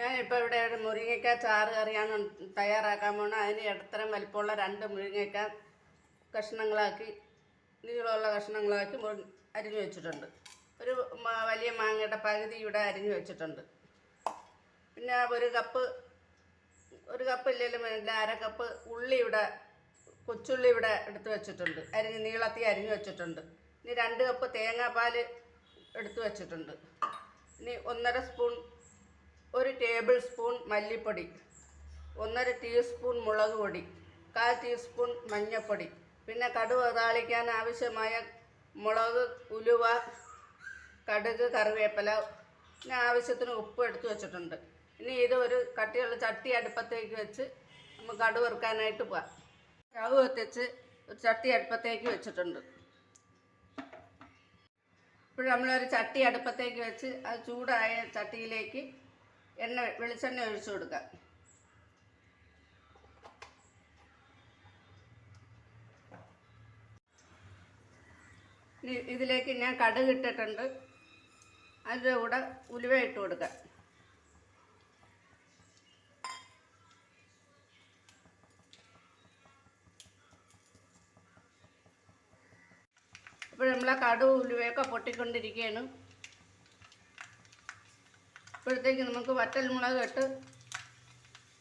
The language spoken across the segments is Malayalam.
ഞാനിപ്പോൾ ഇവിടെ ഒരു മുരിങ്ങയ്ക്ക ചാറ് കറിയാണ് തയ്യാറാക്കാൻ പോണത് അതിന് ഇടത്തരം വലിപ്പമുള്ള രണ്ട് മുരിങ്ങയ്ക്ക കഷ്ണങ്ങളാക്കി നീളമുള്ള കഷ്ണങ്ങളാക്കി അരിഞ്ഞു വെച്ചിട്ടുണ്ട്. ഒരു വലിയ മാങ്ങയുടെ പകുതി ഇവിടെ അരിഞ്ഞു വെച്ചിട്ടുണ്ട്. പിന്നെ ഒരു കപ്പ് ഒരു കപ്പ് ഇല്ലെങ്കിലും വേണ്ട അര കപ്പ് ഉള്ളി ഇവിടെ കൊച്ചുള്ളി ഇവിടെ എടുത്ത് വെച്ചിട്ടുണ്ട്. അരിഞ്ഞ് നീളത്തി അരിഞ്ഞു വെച്ചിട്ടുണ്ട്. ഇനി രണ്ട് കപ്പ് തേങ്ങാപ്പാൽ എടുത്ത് വെച്ചിട്ടുണ്ട്. ഇനി ഒന്നര സ്പൂൺ ഒരു ടേബിൾ സ്പൂൺ മല്ലിപ്പൊടി ഒന്നര ടീസ്പൂൺ മുളക് പൊടി കാൽ ടീസ്പൂൺ മഞ്ഞൾപ്പൊടി പിന്നെ കടുവ താളിക്കാൻ ആവശ്യമായ മുളക് ഉലുവ കടുക് കറിവേപ്പില പിന്നെ ആവശ്യത്തിന് ഉപ്പ് എടുത്തു വെച്ചിട്ടുണ്ട്. ഇനി ഇത് ഒരു കട്ടിയുള്ള ചട്ടി അടുപ്പത്തേക്ക് വെച്ച് നമുക്ക് കടു വറുക്കാനായിട്ട് പോവാം. കവ് കത്തിച്ച് ഒരു ചട്ടി അടുപ്പത്തേക്ക് വെച്ചിട്ടുണ്ട്. ഇപ്പോൾ നമ്മളൊരു ചട്ടി അടുപ്പത്തേക്ക് വെച്ച് അത് ചൂടായ ചട്ടിയിലേക്ക് എണ്ണ വെളിച്ചെണ്ണ ഒഴിച്ചു കൊടുക്കാം. ഇതിലേക്ക് ഞാൻ കടുക് ഇട്ടിട്ടുണ്ട്. അതിന്റെ കൂടെ ഉലുവ ഇട്ട് കൊടുക്കാം. ഇപ്പോൾ നമ്മളെ കടുക് ഉലുവയൊക്കെ പൊട്ടിക്കൊണ്ടിരിക്കുകയാണ്. ഇപ്പോഴത്തേക്ക് നമുക്ക് വറ്റൽ മുളക് ഇട്ട്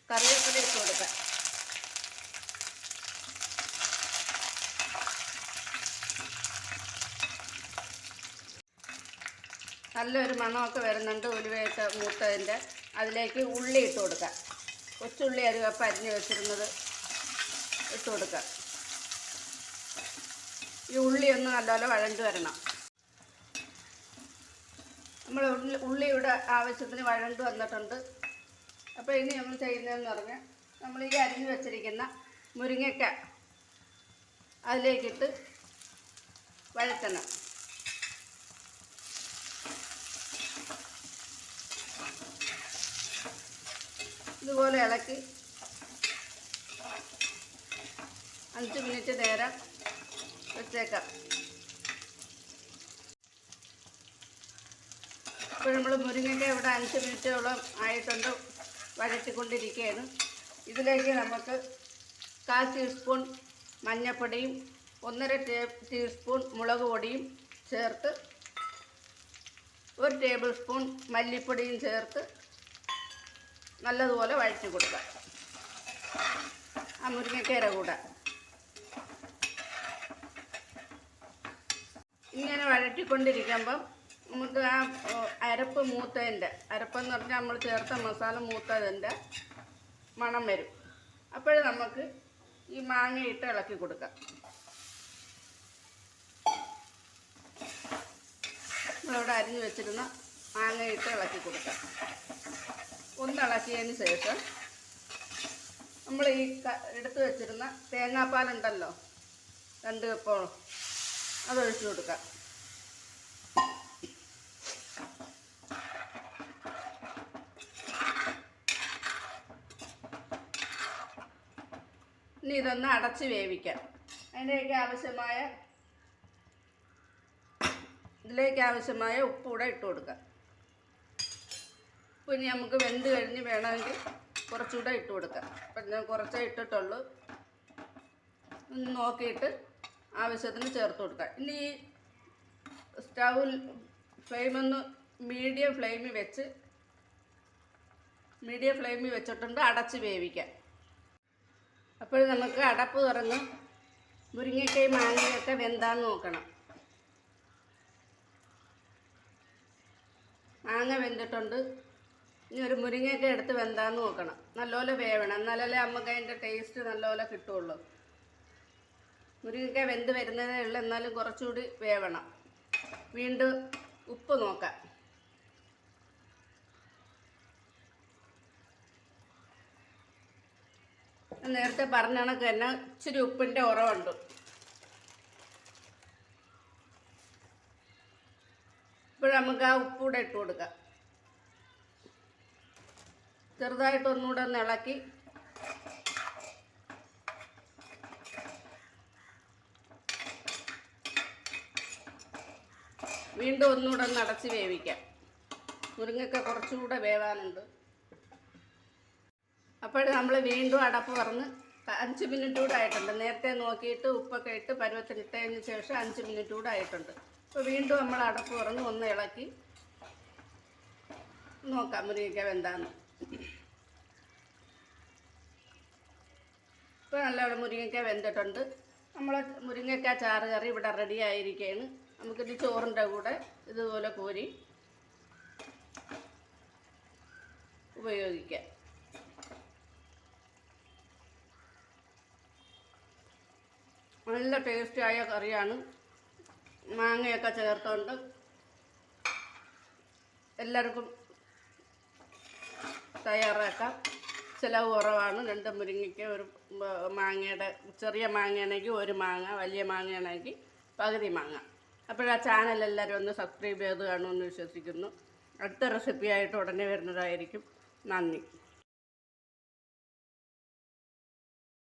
കറിവേപ്പില ഇട്ട് കൊടുക്കാം. നല്ലൊരു മണമൊക്കെ വരുന്നുണ്ട് ഉലുവയൊക്കെ മൂത്തതിന്റെ. അതിലേക്ക് ഉള്ളി ഇട്ട് കൊടുക്കാം. കൊച്ചുള്ളി അരിവപ്പം അരിഞ്ഞ് വെച്ചിരുന്നത് ഇട്ട് കൊടുക്കാം. ഈ ഉള്ളി ഒന്ന് നല്ലപോലെ വഴഞ്ഞു വരണം. നമ്മൾ ഉള്ളി ഉള്ളിയുടെ ആവശ്യത്തിന് വഴണ്ട് വന്നിട്ടുണ്ട്. അപ്പോൾ ഇനി നമ്മൾ ചെയ്യുന്നതെന്ന് പറഞ്ഞാൽ നമ്മൾ ഈ അരിഞ്ഞ് വെച്ചിരിക്കുന്ന മുരിങ്ങയ്ക്ക അതിലേക്കിട്ട് വഴറ്റണം. ഇതുപോലെ ഇളക്കി അഞ്ച് മിനിറ്റ് നേരം വെച്ചേക്കാം. ഇപ്പോൾ നമ്മൾ മുരിങ്ങയ്ക്ക ഇവിടെ അഞ്ച് മിനിറ്റോളം ആയിട്ടുണ്ട് വഴറ്റിക്കൊണ്ടിരിക്കുകയാണ്. ഇതിലേക്ക് നമുക്ക് കാൽ ടീസ്പൂൺ മഞ്ഞൾപ്പൊടിയും ഒന്നര ടീസ്പൂൺ മുളക് പൊടിയും ചേർത്ത് ഒരു ടേബിൾ സ്പൂൺ മല്ലിപ്പൊടിയും ചേർത്ത് നല്ലതുപോലെ വഴറ്റി കൊടുക്കാം. ആ മുരിങ്ങക്കേര കൂടെ. ഇങ്ങനെ വഴറ്റിക്കൊണ്ടിരിക്കുമ്പം നമുക്ക് ആ അരപ്പ് മൂത്തതിന്റെ. അരപ്പെന്ന് പറഞ്ഞാൽ നമ്മൾ ചേർത്ത മസാല മൂത്തതിന്റെ മണം വരും. അപ്പോഴും നമുക്ക് ഈ മാങ്ങ ഇട്ട് ഇളക്കി കൊടുക്കാം. നമ്മളിവിടെ അരിഞ്ഞു വെച്ചിരുന്ന മാങ്ങ ഇട്ട് ഇളക്കി കൊടുക്കാം. ഒന്ന് ഇളക്കിയതിന് ശേഷം നമ്മൾ ഈ എടുത്ത് വെച്ചിരുന്ന തേങ്ങാപ്പാലുണ്ടല്ലോ രണ്ട് കപ്പോളം അതൊഴിച്ചു കൊടുക്കാം. ഇനി ഇതൊന്ന് അടച്ച് വേവിക്കാം. അതിന്റെയൊക്കെ ആവശ്യമായ ഇതിലേക്ക് ആവശ്യമായ ഉപ്പ് കൂടെ ഇട്ട് കൊടുക്കാം. ഇനി നമുക്ക് വെന്ത് കഴിഞ്ഞ് വേണമെങ്കിൽ കുറച്ചുകൂടെ ഇട്ട് കൊടുക്കാം. അപ്പം ഞാൻ കുറച്ചേ ഇട്ടിട്ടുള്ളൂ. ഒന്ന് നോക്കിയിട്ട് ആവശ്യത്തിന് ചേർത്ത് കൊടുക്കാം. ഇനി ഈ സ്റ്റൗവിൽ ഫ്ലെയിമൊന്ന് മീഡിയം ഫ്ലെയിമിൽ വെച്ച് മീഡിയം ഫ്ലെയിമിൽ വെച്ചിട്ടുണ്ട് അടച്ച് വേവിക്കാം. അപ്പോൾ നമുക്ക് അടപ്പ് തുറന്ന് മുരിങ്ങയ്ക്കയും മാങ്ങയൊക്കെ വെന്താന്ന് നോക്കണം. മാങ്ങ വെന്തിട്ടുണ്ട്. ഇനി ഒരു മുരിങ്ങയൊക്കെ എടുത്ത് വെന്താന്ന് നോക്കണം. നല്ലപോലെ വേവണം. എന്നാലല്ലേ നമുക്ക് അതിന്റെ ടേസ്റ്റ് നല്ലപോലെ കിട്ടുള്ളൂ. മുരിങ്ങയ്ക്ക വെന്ത് വരുന്നതേ ഉള്ളൂ. എന്നാലും കുറച്ചുകൂടി വേവണം. വീണ്ടും ഉപ്പ് നോക്കാം. നേരത്തെ പറഞ്ഞ കണക്ക് തന്നെ ഇച്ചിരി ഉപ്പിന്റെ ഉറവുണ്ട് ഇപ്പോൾ നമുക്ക് ആ ഉപ്പൂടെ ഇട്ട് കൊടുക്കാം. ചെറുതായിട്ട് ഒന്നുകൂടെ ഒന്ന് ഇളക്കി. വീണ്ടും ഒന്നുകൂടെ ഒന്ന് അടച്ച് വേവിക്കാം. മുരിങ്ങയ്ക്ക കുറച്ചുകൂടെ വേവാനുണ്ട്. അപ്പോൾ നമ്മൾ വീണ്ടും അടപ്പ് പറഞ്ഞ് അഞ്ച് മിനിറ്റ് കൂടെ ആയിട്ടുണ്ട്. നേരത്തെ നോക്കിയിട്ട് ഉപ്പൊക്കെ ഇട്ട് പരുവത്തിനിട്ടതിന് ശേഷം അഞ്ച് മിനിറ്റ് കൂടെ ആയിട്ടുണ്ട്. അപ്പോൾ വീണ്ടും നമ്മൾ അടപ്പ് പറഞ്ഞ് ഒന്ന് ഇളക്കി നോക്കാം മുരിങ്ങയ്ക്ക വെന്താന്ന്. ഇപ്പോൾ നല്ലവണ്ണം മുരിങ്ങയ്ക്ക വെന്തിട്ടുണ്ട്. നമ്മൾ മുരിങ്ങയ്ക്ക ചാറ് കറി ഇവിടെ റെഡി ആയിരിക്കുകയാണ്. നമുക്കിത് ചോറിന്റെ കൂടെ ഇതുപോലെ കോരി ഉപയോഗിക്കാം. നല്ല ടേസ്റ്റിയായ കറിയാണ്. മാങ്ങയൊക്കെ ചേർത്തുകൊണ്ട് എല്ലാവർക്കും തയ്യാറാക്കാം. ചിലവ് കുറവാണ്. രണ്ട് മുരിങ്ങയ്ക്ക് ഒരു മാങ്ങയുടെ ചെറിയ മാങ്ങയാണെങ്കിൽ ഒരു മാങ്ങ വലിയ മാങ്ങയാണെങ്കിൽ പകുതി മാങ്ങ. അപ്പോഴാ ചാനൽ എല്ലാവരും ഒന്ന് സബ്സ്ക്രൈബ് ചെയ്ത് കാണുമെന്ന് വിശ്വസിക്കുന്നു. അടുത്ത റെസിപ്പിയായിട്ട് ഉടനെ വരുന്നതായിരിക്കും. നന്ദി.